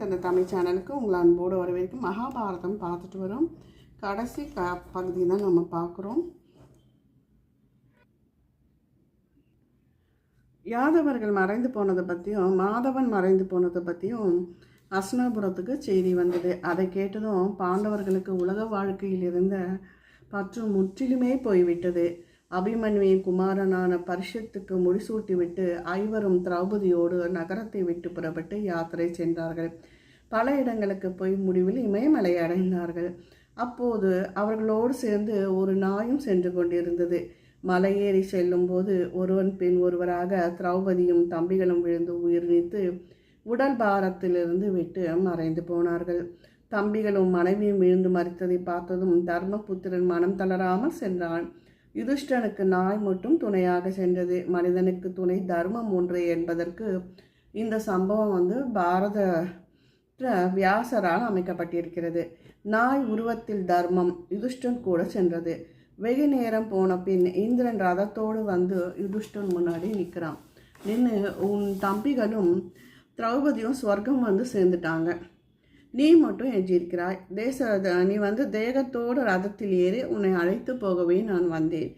தந்த தமிழ் சேனலுக்கு உங்களை அன்போடு வரவேற்கும் மகாபாரதம் பார்த்துட்டு வரோம். கடைசி க பகுதி தான் நம்ம பார்க்குறோம். யாதவர்கள் மறைந்து போனதை பற்றியும் மாதவன் மறைந்து போனதை பற்றியும் அஸ்னாபுரத்துக்கு செய்தி வந்தது. அதை கேட்டதும் பாண்டவர்களுக்கு உலக வாழ்க்கையில் இருந்த பற்று முற்றிலுமே போய்விட்டது. அபிமன்யுவின் குமாரனான பரிஷத்துக்கு முடிசூட்டிவிட்டு ஐவரும் திரௌபதியோடு நகரத்தை விட்டு புறப்பட்டு யாத்திரை சென்றார்கள். பல இடங்களுக்கு போய் முடிவில் இமயமலை அடைந்தார்கள். அப்போது அவர்களோடு சேர்ந்து ஒரு நாயும் சென்று கொண்டிருந்தது. மலையேறி செல்லும்போது ஒருவன் பின் ஒருவராக திரௌபதியும் தம்பிகளும் விழுந்து உயிர் நீத்து உடல் பாரத்திலிருந்து விட்டு மறைந்து போனார்கள். தம்பிகளும் மனைவியும் விழுந்து மறித்ததை பார்த்ததும் தர்மபுத்திரன் மனம் தளராமல் சென்றான். யுதிஷ்டனுக்கு நாய் மட்டும் துணையாக சென்றது. மனிதனுக்கு துணை தர்மம் ஒன்று என்பதற்கு இந்த சம்பவம் வந்து பாரத வியாசரால் அமைக்கப்பட்டிருக்கிறது. நாய் உருவத்தில் தர்மம் யுதிஷ்டன் கூட சென்றது. வெகு நேரம் போன பின் இந்திரன் ரதத்தோடு வந்து யுதிஷ்டன் முன்னாடி நிற்கிறான். நின்று உன் தம்பிகளும் திரௌபதியும் ஸ்வர்க்கம் வந்து சேர்ந்துட்டாங்க. நீ மட்டும் எஞ்சியிருக்கிறாய். தேச நீ வந்து தேகத்தோடு ரதத்தில் ஏறி உன்னை அழைத்து போகவே நான் வந்தேன்.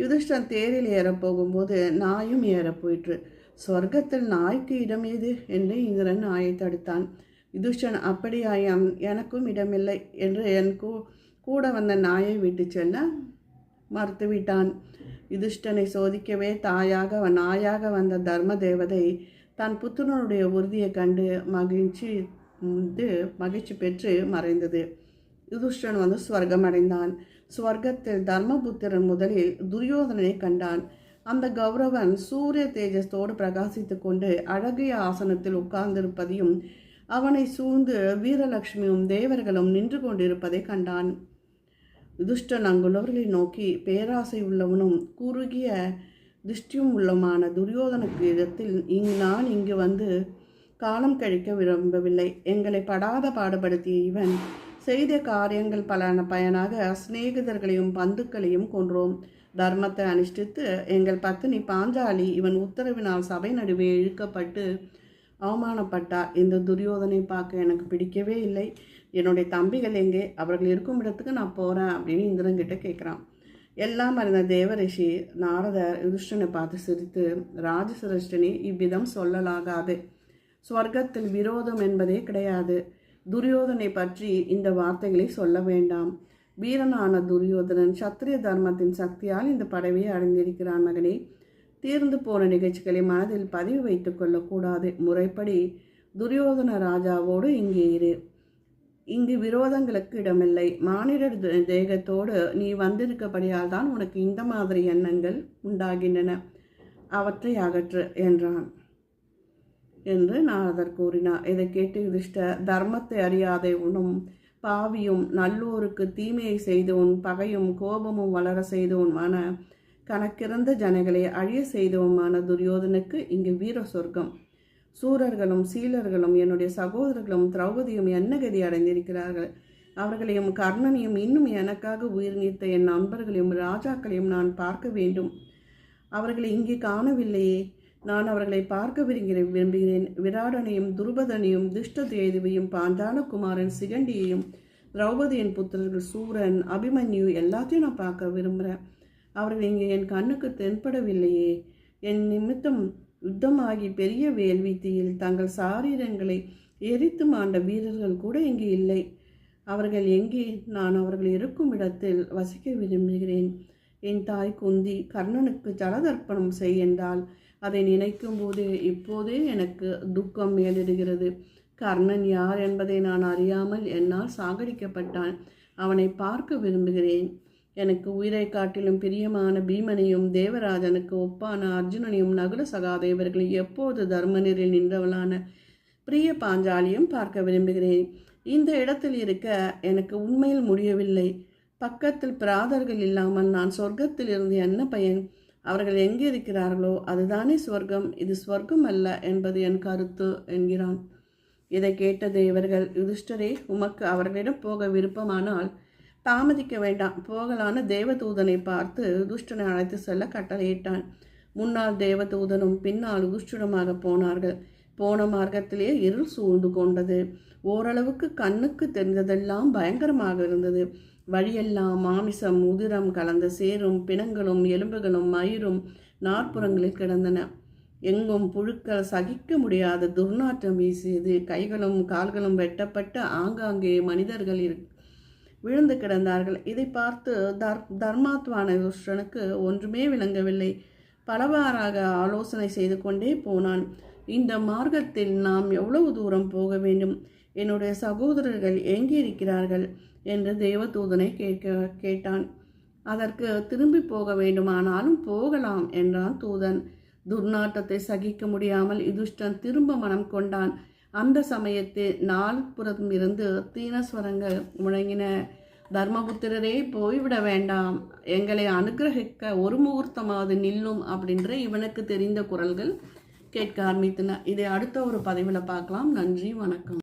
யுதிஷ்டன் தேரில் ஏற போகும்போது நாயும் ஏற போயிற்று. சொர்க்கத்தில் நாய்க்கு இடம் ஏது என்று இந்திரன் நாயை தடுத்தான். யுதிஷ்டன் அப்படியாயம் எனக்கும் இடமில்லை என்று என் கூ கூட வந்த நாயை விட்டு செல்ல மறுத்துவிட்டான். யுதிஷ்டனை சோதிக்கவே தாயாக நாயாக வந்த தர்ம தேவதை தன் புத்தனுடைய உறுதியை கண்டு மகிழ்ச்சி வந்து மகிழ்ச்சி பெற்று மறைந்தது. யுதிஷ்டன் வந்து ஸ்வர்க்கம் அடைந்தான். ஸ்வர்க்கத்தில் தர்மபுத்திரன் முதலில் துரியோதனனை கண்டான். அந்த கௌரவன் சூரிய தேஜஸோடு பிரகாசித்து கொண்டு அழகிய ஆசனத்தில் உட்கார்ந்திருப்பதையும் அவனை சூழ்ந்து வீரலட்சுமியும் தேவர்களும் நின்று கொண்டிருப்பதை கண்டான். யுதிஷ்டன் அங்குள்ளவர்களை நோக்கி பேராசை உள்ளவனும் குறுகிய திருஷ்டியும் உள்ளமான துரியோதனுக்கு இடத்தில் இங்கு நான் இங்கு வந்து காலம் கழிக்க விரும்பவில்லை. எங்களை படாத பாடுபடுத்திய இவன் செய்த காரியங்கள் பலன பயனாக சிநேகிதர்களையும் பந்துக்களையும் கொன்றோம். தர்மத்தை அனுஷ்டித்து எங்கள் பத்தினி பாஞ்சாலி இவன் உத்தரவினால் சபை நடுவே இழுக்கப்பட்டு அவமானப்பட்டார். இந்த துரியோதனை பார்க்க எனக்கு பிடிக்கவே இல்லை. என்னுடைய தம்பிகள் எங்கே? அவர்கள் இருக்கும் இடத்துக்கு நான் போகிறேன் அப்படின்னு இந்திரங்கிட்ட கேட்குறான். எல்லாம் அறிந்த தேவரிஷி நாரதர் யுதிஷ்டனை பார்த்து சிரித்து ராஜசிரஷ்டனி இவ்விதம் சொல்லலாகாது. ஸ்வர்க்கத்தில் விரோதம் என்பதே கிடையாது. துரியோதனை பற்றி இந்த வார்த்தைகளை சொல்ல வேண்டாம். வீரனான துரியோதனன் சத்திரிய தர்மத்தின் சக்தியால் இந்த பதவியை அடைந்திருக்கிறான் மகனே. தீர்ந்து போன நிகழ்ச்சிகளை மனதில் பதிவு வைத்துக் கொள்ளக்கூடாது. முறைப்படி துரியோதன ராஜாவோடு இங்கே இரு. இங்கு விரோதங்களுக்கு இடமில்லை. மானிடர் தேகத்தோடு நீ வந்திருக்கபடியால் தான் உனக்கு இந்த மாதிரி எண்ணங்கள் உண்டாகின்றன. அவற்றை அகற்று என்றான். என்று நாரதர் கூறினார் இதை கேட்டு யுதிஷ்ட தர்மத்தை அறியாதே உனும் பாவியும் நல்லோருக்கு தீமையை செய்தவன் பகையும் கோபமும் வளர செய்தவனுமான கணக்கிறந்த ஜனங்களை அழிய செய்தவுமான துரியோதனுக்கு இங்கு வீர சொர்க்கம். சூரர்களும் சீலர்களும் என்னுடைய சகோதரர்களும் திரௌபதியும் என்ன கதி அடைந்திருக்கிறார்கள்? அவர்களையும் கர்ணனையும் இன்னும் எனக்காக உயிர் நீத்த என் நண்பர்களையும் ராஜாக்களையும் நான் பார்க்க வேண்டும். அவர்களை இங்கே காணவில்லையே. நான் அவர்களை பார்க்க விரும்புகிறேன் விரும்புகிறேன். விராடனையும் துருபதனையும் துஷ்ட தேதுவையும் பாஞ்சால குமாரன் சிகண்டியையும் திரௌபதியின் புத்திரர்கள் சூரன் அபிமன்யு எல்லாத்தையும் நான் பார்க்க விரும்புகிறேன். அவர்கள் இங்கே என் கண்ணுக்கு தென்படவில்லையே. என் நிமித்தம் யுத்தமாகி பெரிய வேள்வித்தியில் தங்கள் சாரீரங்களை எரித்து மாண்ட வீரர்கள் கூட இங்கே இல்லை. அவர்கள் எங்கே? நான் அவர்கள் இருக்கும் இடத்தில் வசிக்க விரும்புகிறேன். என் தாய் குந்தி கர்ணனுக்கு ஜலதர்ப்பணம் செய் என்றால் அதை நினைக்கும் போது இப்போதே எனக்கு துக்கம் மேலிடுகிறது கர்ணன் யார் என்பதை நான் அறியாமல் என்னால் சாகடிக்கப்பட்டான். அவனை பார்க்க விரும்புகிறேன். எனக்கு உயிரை காட்டிலும் பிரியமான பீமனையும் தேவராஜனுக்கு ஒப்பான அர்ஜுனனையும் நகுல சகாதேவர்களையும் எப்போது தர்மநீரில் நின்றவளான பிரிய பாஞ்சாலியும் பார்க்க விரும்புகிறேன். இந்த இடத்தில் இருக்க எனக்கு உண்மையில் முடியவில்லை. பக்கத்தில் பிராதர்கள் இல்லாமல் நான் சொர்க்கத்தில் இருந்து என்ன பயன்? அவர்கள் எங்கே இருக்கிறார்களோ அதுதானே ஸ்வர்க்கம் இது ஸ்வர்க்கம் அல்ல என்பது என் கருத்து என்கிறான். இதை கேட்ட தேவர்கள் யுதிஷ்டரே உமக்கு அவர்களிடம் போக விருப்பமானால் தாமதிக்க வேண்டாம். போகலான தேவதூதனை பார்த்து துஷ்டனை அழைத்து செல்ல கட்டளையிட்டான். முன்னால் தேவதூதனும் பின்னால் துஷ்டனுமாக போனார்கள். போன மார்க்கத்திலே இருள் சூழ்ந்து கொண்டது. ஓரளவுக்கு கண்ணுக்கு தெரிந்ததெல்லாம் பயங்கரமாக இருந்தது. வழியெல்லாம் மாமிசம் உதிரம் கலந்த சேரும் பிணங்களும் எலும்புகளும் மயிரும் நாற்புறங்களில் கிடந்தன. எங்கும் புழுக்கள் சகிக்க முடியாத துர்நாற்றம் வீசியது. கைகளும் கால்களும் வெட்டப்பட்ட ஆங்காங்கே மனிதர்கள் இரு விழுந்து கிடந்தார்கள். இதை பார்த்து தர் தர்மாத்வான துஷ்டனுக்கு ஒன்றுமே விளங்கவில்லை. பலவாறாக ஆலோசனை செய்து கொண்டே போனான். இந்த மார்க்கத்தில் நாம் எவ்வளவு தூரம் போக வேண்டும்? என்னுடைய சகோதரர்கள் எங்கே இருக்கிறார்கள்? என்று தேவதூதனை கேட்க கேட்டான். அதற்கு திரும்பி போக வேண்டுமானாலும் போகலாம் என்றான் தூதன். துர்நாற்றத்தை சகிக்க முடியாமல் யுதிஷ்டன் திரும்ப மனம் கொண்டான். அந்த சமயத்தில் நால்புறம் இருந்து தீனஸ்வரங்கள் முழங்கின தர்மபுத்திரரே போய்விட வேண்டாம். எங்களை அனுகிரகிக்க ஒரு முகூர்த்தமாவது நில்லும் அப்படின்ற இவனுக்கு தெரிந்த குரல்கள் கேட்க ஆரம்பித்தன. இதை அடுத்த ஒரு பதிவில் பார்க்கலாம். நன்றி வணக்கம்.